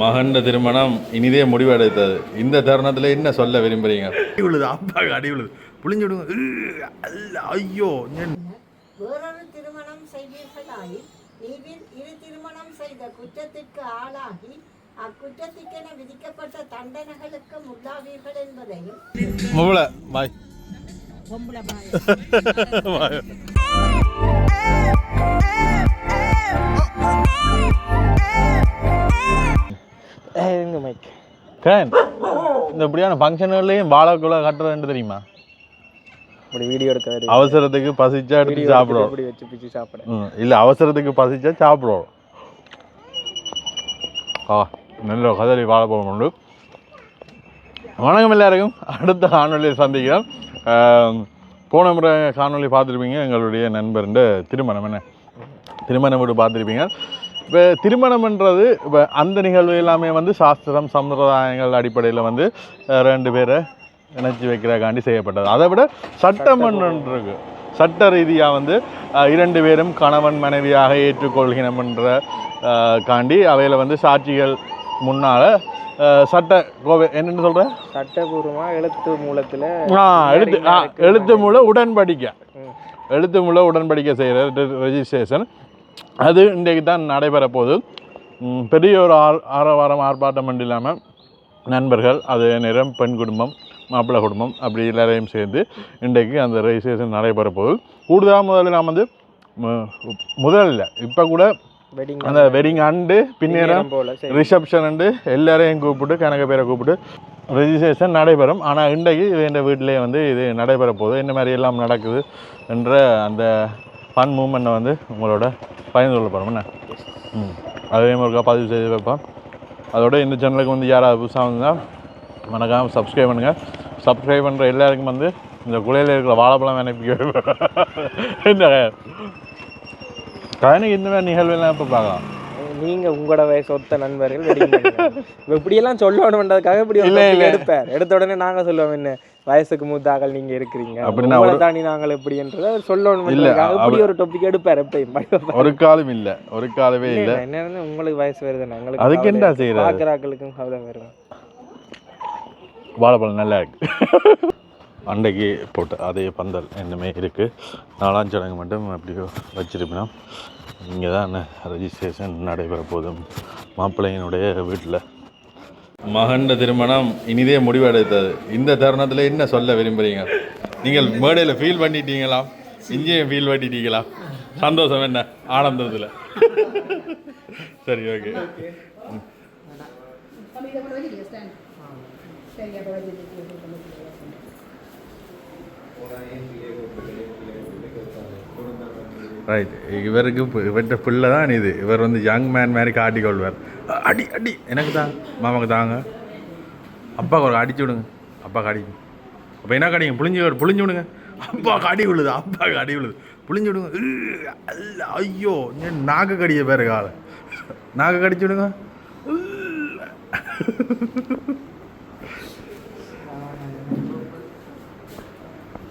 மகன் திருமணம் இனிதே முடிவடைத்தது இந்த தருணத்தில் என்ன சொல்ல விரும்புறீங்க அடி விழுது அப்பாக்கு அடி விழுது புளிஞ்சு விடுங்க ஐயோ. வேறொரு திருமணம் செய்வீர்களாயில் நீவில் இரு திருமணம் செய்த குற்றத்திற்கு ஆளாகி அக்குற்றத்திற்கென விதிக்கப்பட்ட தண்டனைகளுக்கு உள்ளாவீர்கள் என்பதையும் முவல பாய் பொம்பளை பாய் கேன் இந்த இப்படியான ஃபங்க்ஷன்கள்லையும் வாழைக்குள்ள கட்டுறதுன்னு தெரியுமா? இப்படி வீடியோ எடுக்க அவசரத்துக்கு பசிச்சா எடுத்து சாப்பிடுவோம். இப்படி வச்சு பிச்சு சாப்பிட ம் இல்லை அவசரத்துக்கு பசிச்சா சாப்பிடுவோம். ஆ நல்ல கதறி வாழைப்பழம் உண்டு. வணக்கம் எல்லாருக்கும். அடுத்த காணொலியை சந்திக்கிறோம். போன முறை காணொளி பார்த்துருப்பீங்க. எங்களுடைய நண்பர்ன்ற திருமணம் என்ன? திருமணம் வீடு பார்த்துருப்பீங்க. இப்போ திருமணம்ன்றது இப்போ அந்த நிகழ்வு எல்லாமே வந்து சாஸ்திரம் சம்பிரதாயங்கள் அடிப்படையில் வந்து ரெண்டு பேரை இணைச்சி வைக்கிறக்காண்டி செய்யப்பட்டது. அதை விட சட்டம் இருக்கு சட்ட ரீதியாக வந்து இரண்டு பேரும் கணவன் மனைவியாக ஏற்றுக்கொள்கிறோம்ன்ற அஹ், காண்டி அவையில் வந்து சாட்சிகள் முன்னால் சட்ட கோவை என்னன்னு சொல்கிறேன் சட்டபூர்வமா எழுத்து மூலத்துல ஆ எழுத்து எழுத்து மூலம் உடன்படிக்கை. எழுத்து மூலம் உடன்படிக்கை செய்கிற ரெஜிஸ்ட்ரேஷன் அது இன்றைக்கு தான் நடைபெற போகுது. ம், பெரிய ஒரு ஆர் ஆரவாரம் ஆர்ப்பாட்டம் மட்டும் இல்லாமல் நண்பர்கள் அது நேரம் பெண் குடும்பம் மாப்பிள்ளை குடும்பம் அப்படி எல்லாரையும் சேர்ந்து இன்றைக்கு அந்த ரெஜிஸ்ட்ரேஷன் நடைபெற போகுது. கூடுதலாக முதல்ல நாம் வந்து முதல்ல இப்போ கூட அந்த வெட்டிங் அண்டு சரி. ரிசப்ஷன் அண்டு எல்லாரையும் கூப்பிட்டு கணக்கு பேரை கூப்பிட்டு ரெஜிஸ்ட்ரேஷன் நடைபெறும். ஆனால் இன்றைக்கு இது எங்கள் வீட்டிலே வந்து இது நடைபெற போகுது. இந்த மாதிரி எல்லாம் நடக்குது என்ற அந்த ஃபன் மூமெண்ட்டை வந்து உங்களோட பகிர்ந்து கொள்ள போகிறோம் என்ன ம். அதே மாதிரி பதிவு செய்து வைப்போம். அதோட இந்த சேனலுக்கு வந்து யாராவது புதுசாக வந்தால் மறக்காம சப்ஸ்கிரைப் பண்ணுங்கள் சப்ஸ்கிரைப் பண்ணுற எல்லாருக்கும் வந்து இந்த குலையில் இருக்கிற வாழைப்பழம் அனுப்பி என்ன கயனுக்கு இந்த மாதிரி நிகழ்வுலாம் இப்போ பார்க்கலாம்? நீங்க உங்களோட வயசு ஒத்த நண்பர்கள் இப்படியெல்லாம் சொல்லணும்ன்றதுக்காக இப்படி இல்ல, இல்ல. எடுப்பார். எடுத்த உடனே நாங்க சொல்லுவோம் என்ன வயசுக்கு மூத்தாக்கள் நீங்க இருக்கிறீங்க. அப்படின்னா ஒரு- தாண்டி நாங்கள் எப்படின்றத அவர் சொல்லணும் இல்ல, அவர்- ஒரு டாபிக் எடுப்பார் எப்பயும். ஒரு காலம் இல்லை ஒரு காலமே இல்லை என்ன உங்களுக்கு வயசு வருதுண்ணா எங்களுக்கு அதுக்கு என்ன. செய்யறது? பார்க்கறாக்களுக்கும் கவலை வரும். வாழைப்பழம் நல்லா இருக்கு. அன்றைக்கு போட்ட அதே பந்தல் இன்னுமே இருக்குது நாலாம் சடங்கு மட்டும் அப்படியோ வச்சிருப்பினோம் இங்கே தான் ரெஜிஸ்ட்ரேஷன் நடைபெற போதும் மாப்பிள்ளையினுடைய வீட்டில் மகன் திருமணம் இனிதே முடிவடைத்தது. இந்த தருணத்தில் என்ன சொல்ல விரும்புகிறீங்க நீங்கள் மேடையில் ஃபீல் பண்ணிட்டீங்களா? இங்கேயும் ஃபீல் பண்ணிட்டீங்களா? சந்தோஷம் என்ன? ஆனந்தத்தில். சரி ஓகே ரைட் இவருக்கு இவர்கிட்ட பிள்ளை தான் இது. இவர் வந்து யங் மேன் மாதிரி காட்டிக்கொள்வார் கொள்வார். அடி அடி. எனக்கு தாங்க மாமாவுக்கு தாங்க. அப்பாவுக்கு ஒரு அடிச்சு விடுங்க. அப்பா அடிக்கும் அப்போ என்ன கடிங்க புளிஞ்சு புளிஞ்சு விடுங்க. அப்பாவுக்கு அடி விழுது அப்பாவுக்கு அடி விழுது புளிஞ்சு விடுங்க. அல்ல ஐயோ. நாக்கு கடிய பேரு கால. நாக்கு கடிச்சு விடுங்க. உ.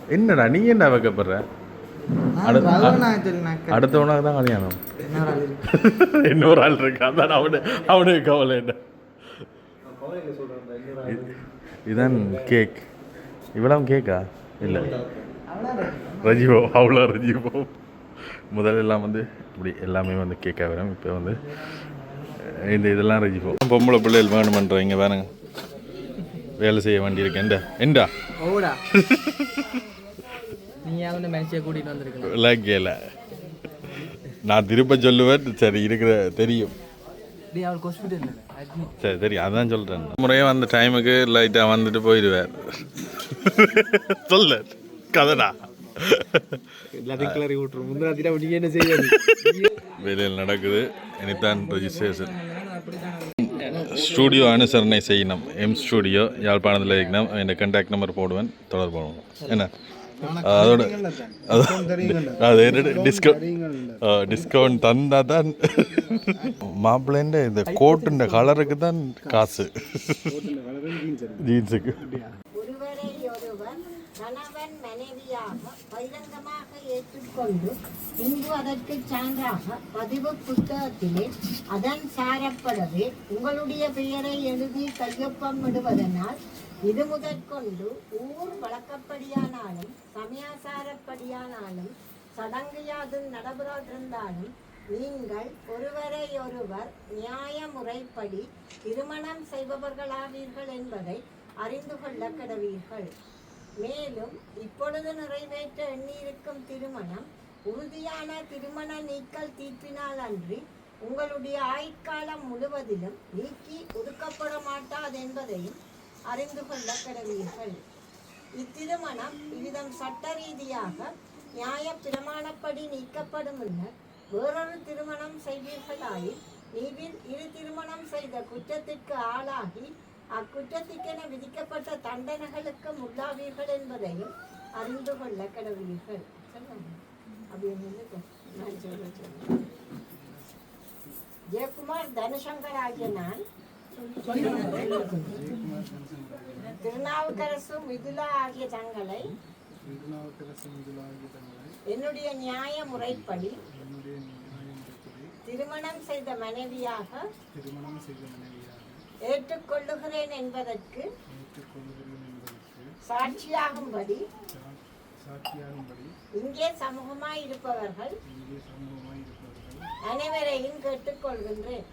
என்னடா நீ என்ன வைக்கப்படுற? அடுத்தவனாக தான் கல்யாணம். இன்னொரு ஆள் இருக்கு. அதான் அவனு அவனுக்கு கவலை என்ன? இதான் கேக் இவ்வளவு கேக்கா இல்லை. ரஜிவோ அவ்வளோ ரஜிவோ. முதல்ல எல்லாம் வந்து இப்படி எல்லாமே வந்து கேக்காக வரும். இப்போ வந்து இந்த இதெல்லாம் ரஜிவோ. பொம்பளை பிள்ளைகள் வேணுமன்றவங்க வேணுங்க வேலை செய்ய வேண்டியிருக்கு. எந்த எண்டா வந்து வந்திருக்கலாம். விளக்கல நான் திரும்ப சொல்லுவேன். சரி இருக்கிற தெரியும். சரி தெரியும். அதான் சொல்கிறேன் முறையும் அந்த டைமுக்கு லைட்டாக வந்துட்டு போயிடுவார். சொல்ல. கதடா. எல்லாத்தையும் கிளறி விட்டுரும். முந்திராத்திரம் அப்படி என்ன செய்யாது வேலையில் நடக்குது. இனித்தான் ரெஜிஸ்ட்ரேஷன் ஸ்டூடியோ அனுசரணை செய்யணும். எம் ஸ்டூடியோ யாழ்ப்பாணத்தில் இருக்கணும் என் கான்டாக்ட் நம்பர் போடுவேன். தொடர்பு என்ன? அதோட அது- டிஸ்கவுண்ட் டிஸ்கவுண்ட் தந்தா தான் மாப்பிள்ளைன்ற இந்த கோட்டுன்ற கலருக்கு தான் காசு. ஜீன்ஸுக்கு ஒருவரை ஒருவர் கணவன் மனைவியாக தவறாக பகிரங்கமாக ஏற்றுக்கொண்டு இங்கு அதற்கு சான்றாக பதிவு புத்தகத்திலே அதன் சாரப்படவே உங்களுடைய பெயரை எழுதி கையொப்பம் இடுவதனால் இது முதற்கொண்டு ஊர் வழக்கப்படியானாலும் சமயாசாரப்படியானாலும் சடங்கு யாதும் நடைபெறாதிருந்தாலும் நீங்கள் ஒருவரையொருவர் நியாய முறைப்படி திருமணம் செய்பவர்களாவீர்கள் என்பதை அறிந்து கொள்ள கடவீர்கள். மேலும் இப்பொழுது நிறைவேற்ற எண்ணியிருக்கும் திருமணம் உறுதியான திருமண நீக்கல் தீர்ப்பினால் அன்றி உங்களுடைய ஆயுட்காலம் முழுவதிலும் நீக்கி ஒதுக்கப்பட மாட்டாது என்பதையும் அறிந்து கொள்ள கடவீர்கள் இத்திருமணம் இவ்விதம் சட்ட ரீதியாக நியாய பிரமாணப்படி நீக்கப்படும் முன்னர் வேறொரு திருமணம் செய்வீர்களாயில் நீவில் இரு திருமணம் செய்த குற்றத்திற்கு ஆளாகி அக்குற்றத்திற்கென விதிக்கப்பட்ட தண்டனைகளுக்கு உள்ளாவீர்கள் என்பதையும் அறிந்து கொள்ள கடவுளீர்கள் ஜெயக்குமார் தனசங்கர் ஆகிய நான் திருநாவுக்கரசு மிதுலா ஆகிய தங்களை என்னுடைய நியாய முறைப்படி திருமணம் செய்த மனைவியாக திருமணம் செய்த மனைவியாக ஏற்றுக்கொள்ளுகிறேன் என்பதற்கு சாட்சியாகும்படி சாட்சியாகும்படி இங்கே சமூகமாய் இருப்பவர்கள் இங்கே சமூகமாய் இருப்பவர்கள் அனைவரையும் கேட்டுக்கொள்கின்றேன்.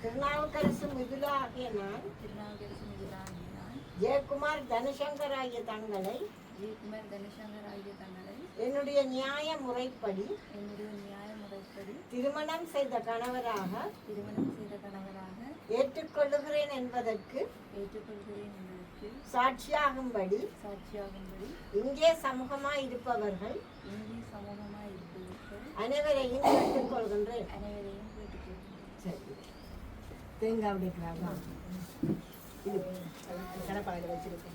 திருநாவுக்கரசு மிதுலா ஆகிய நான் திருநாவுக்கரசு முதலாகிய நான் ஜெயக்குமார் தனசங்கர் ஆகிய தங்களை ஜெயக்குமார் தனசங்கர் ஆகிய தங்களை என்னுடைய நியாய முறைப்படி என்னுடைய நியாய முறைப்படி திருமணம் செய்த கணவராக திருமணம் செய்த கணவராக ஏற்றுக்கொள்ளுகிறேன் என்பதற்கு ஏற்றுக்கொள்கிறேன் என்பதற்கு சாட்சியாகும்படி சாட்சியாகும்படி இங்கே சமூகமாய் இருப்பவர்கள் இந்திய சமூகமாய் இருப்பவர்கள் அனைவரையும் கேட்டுக்கொள்கின்றேன் அனைவரையும் கேட்டுக்கொள்கிறேன் சரி தேங்காய் உடைக்கிறாங்க இது கடப்பாயில் வச்சிருக்கேன்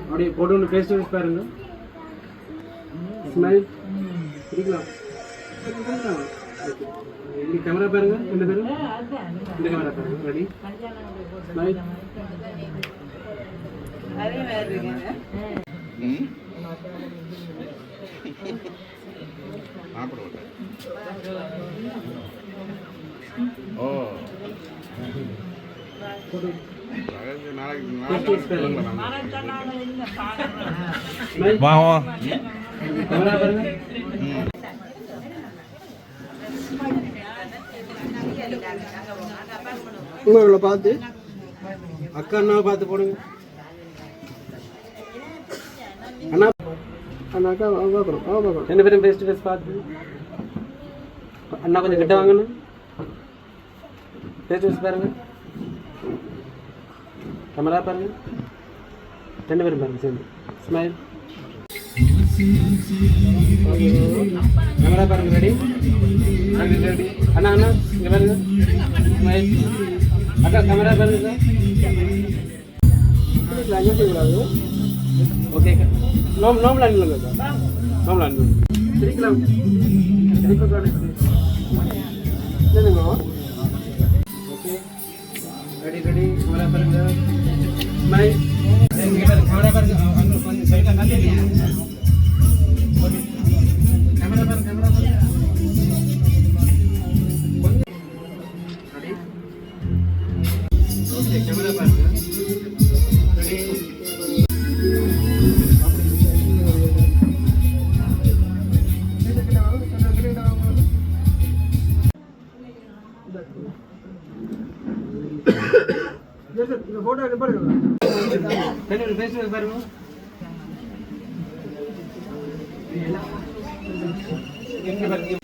அப்படியே போட்டு ஒன்று ஃபேஸ் டு ஃபேஸ் பாருங்க. ஸ்மைல் பிடிக்கலாம் இங்கே கேமரா பாருங்க. ரெண்டு பேரும் இந்த கேமரா பாருங்க. ரெடி ஸ்மைல் ஓ ஃபேஸ் ஸ்மைல் வா வா. உங்களை பார்த்து? அக்கா அண்ணாவை பார்த்து போடுங்க. அண்ணா அக்கா அவ பார்க்குறோம் அவ பார்க்குறோம் ரெண்டு பேரும் ஃபேஸ் டு ஃபேஸ் பார்த்து அண்ணா கொஞ்சம் கிட்ட வாங்கண்ணா ஃபேஸ் டு ஃபேஸ் பாருங்க கேமரா பாருங்க ரெண்டு பேரும் பாருங்க சேர்ந்து ஸ்மைல் கேமரா பாருங்க ரெடி ரெடி அண்ணா அண்ணா இங்க பாருங்க ஸ்மைல் அக்கா கேமரா பாருங்க சார் அங்கே செய்யக்கூடாது ஓகே நோம் நோம்பில் அனுப்புங்க சார் நோம்பில் அனுப்புங்க சிரிக்கலாம் சிரிக்கக்கூடாது இல்லைங்க ஓகே ரெடி ரெடி கேமரா பாருங்க ஸ்மைல் கேமரா பாருங்க அங்கே பேசுறது பாருங்க. எங்க பாருங்க.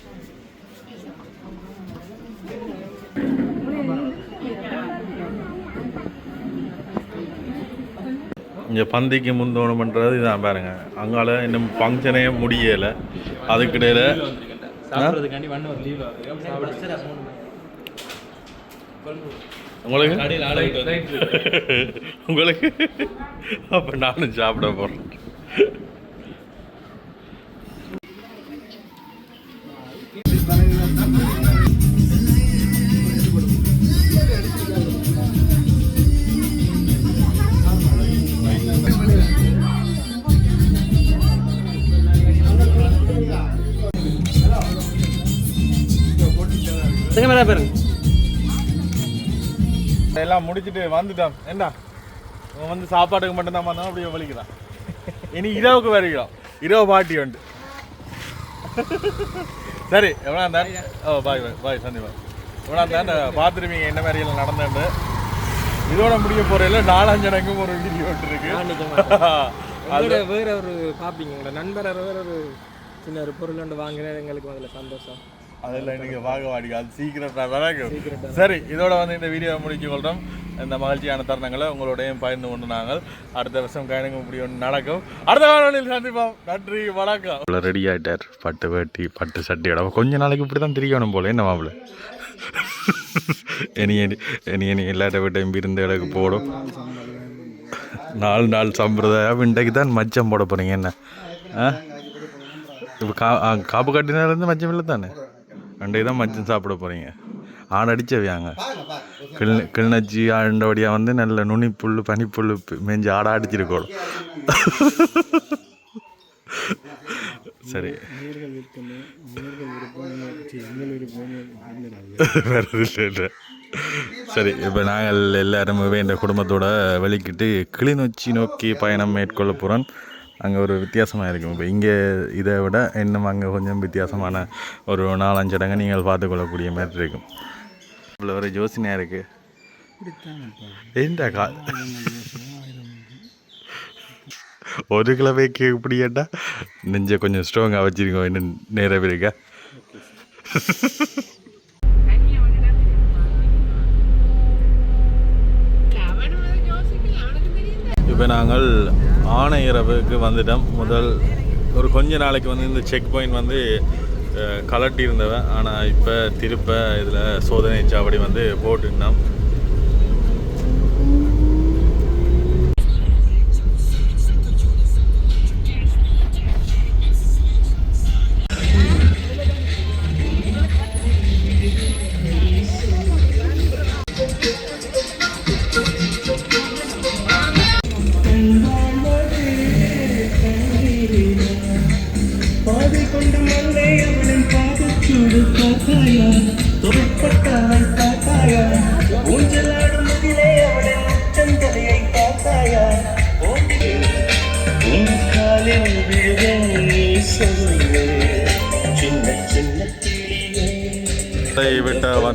இங்கே பந்திக்கு முந்தோணம் பண்ணுறது இதான் பாருங்க. அங்கால இன்னும் ஃபங்க்ஷனே முடியலை. அதுக்கிடையில் சாப்பிட்றதுக்காண்டி உங்களுக்கு? உங்களுக்கு? அப்போ நானும் சாப்பிட போகிறேன் மேலே பாருங்க. எல்லாம் முடிச்சிட்டு வந்துட்டோம். என்ன அவன் வந்து சாப்பாட்டுக்கு மட்டும்தான் வந்தான் அப்படியே வலிக்கிறான் இனி இரவுக்கு வருகிறோம். இரவு பாட்டி உண்டு. சரி எவ்வளோ தான் ஓ பாய் பாய் பாய் சந்திப்பா எவ்வளோ தான் பார்த்துருவீங்க என்ன மாதிரி எல்லாம் நடந்துட்டு இதோட முடிய போறையில நாலஞ்சனக்கும் ஒரு வீடியோ இருக்கு. உங்களோட வேற ஒரு பார்ப்பீங்க உங்களோட நண்பர் வேற ஒரு சின்ன ஒரு பொருள் ஒன்று வாங்கினது எங்களுக்கு அதில் சந்தோஷம். அதெல்லாம் இன்னைக்கு வாங்க அது சீக்கிரட்டா வராங்க சரி இதோட வந்து இந்த வீடியோவை முடிச்சு கொள்றோம் இந்த மகிழ்ச்சியான தருணங்களை உங்களோடையும் பகிர்ந்து கொண்டு நாங்கள் அடுத்த வருஷம் கயனுங்க முடியும் நடக்கும். அடுத்த காணொலியில் சந்திப்போம். நன்றி வணக்கம். ரெடி ஆயிட்டார். பட்டு வேட்டி பட்டு சட்டியோட. கொஞ்ச நாளைக்கு இப்படி தான் திரியணும் போல. என்ன மாப்பிள்ள? இனி இனி இனி இனி எல்லாட்ட வீட்டையும் விருந்துகளுக்கு போடும். நாலு நாள் சம்பிரதாயம். இன்றைக்கு தான் மச்சம் போட போகிறீங்க என்ன? ஆ? இப்போ கா காப்பு கட்டினாலேருந்து மச்சம் இல்லை தானே அன்றைக்கு தான் மச்சம் சாப்பிட போகிறீங்க ஆடு அடிச்சவியாங்க. கிள் கிளிநச்சி ஆண்டபடியாக வந்து நல்ல நுனிப்புல் பனிப்புல் மேஞ்சு ஆடை அடிச்சிருக்கோம் சரி. சரி இப்போ நாங்கள் எல்லாரும் இந்த குடும்பத்தோட வெளிக்கிட்டு கிளிநொச்சி நோக்கி பயணம் மேற்கொள்ள போகிறோம் அங்கே ஒரு வித்தியாசமாக இருக்கும். இப்போ இங்கே இதை விட இன்னும் அங்கே கொஞ்சம் வித்தியாசமான ஒரு நாலஞ்சு இடங்க நீங்கள் பார்த்துக்கொள்ளக்கூடிய மாதிரி இருக்கும். இவ்வளோ ஒரு யோசனையாக இருக்குது ஏண்டா கா ஒரு கிலோவைக்கு இப்படி கேட்டா நெஞ்ச கொஞ்சம் ஸ்ட்ராங்காக வச்சிருக்கோம் இன்னும் நேரம் இருக்கா. இப்போ நாங்கள் ஆணையரவுக்கு வந்துட்டோம் முதல் ஒரு கொஞ்ச நாளைக்கு வந்து இந்த செக் பாயிண்ட் வந்து கலட்டி இருந்தவன் ஆனால் இப்போ திருப்ப இதில் சோதனை சாவடி வந்து போட்டுருந்தோம்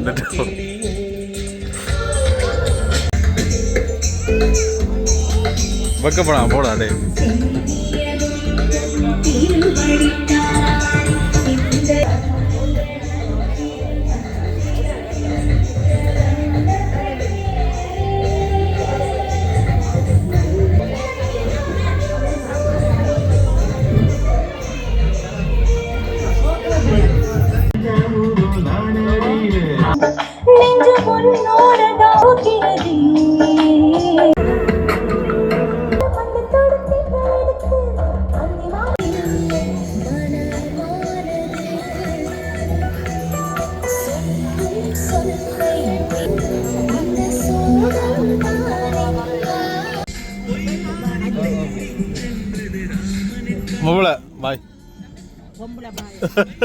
வந்துட்டோம் வைக்கப்படா போடா டே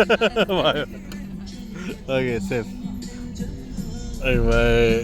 பாய் பாய் ஓகே சேஃப் பாய்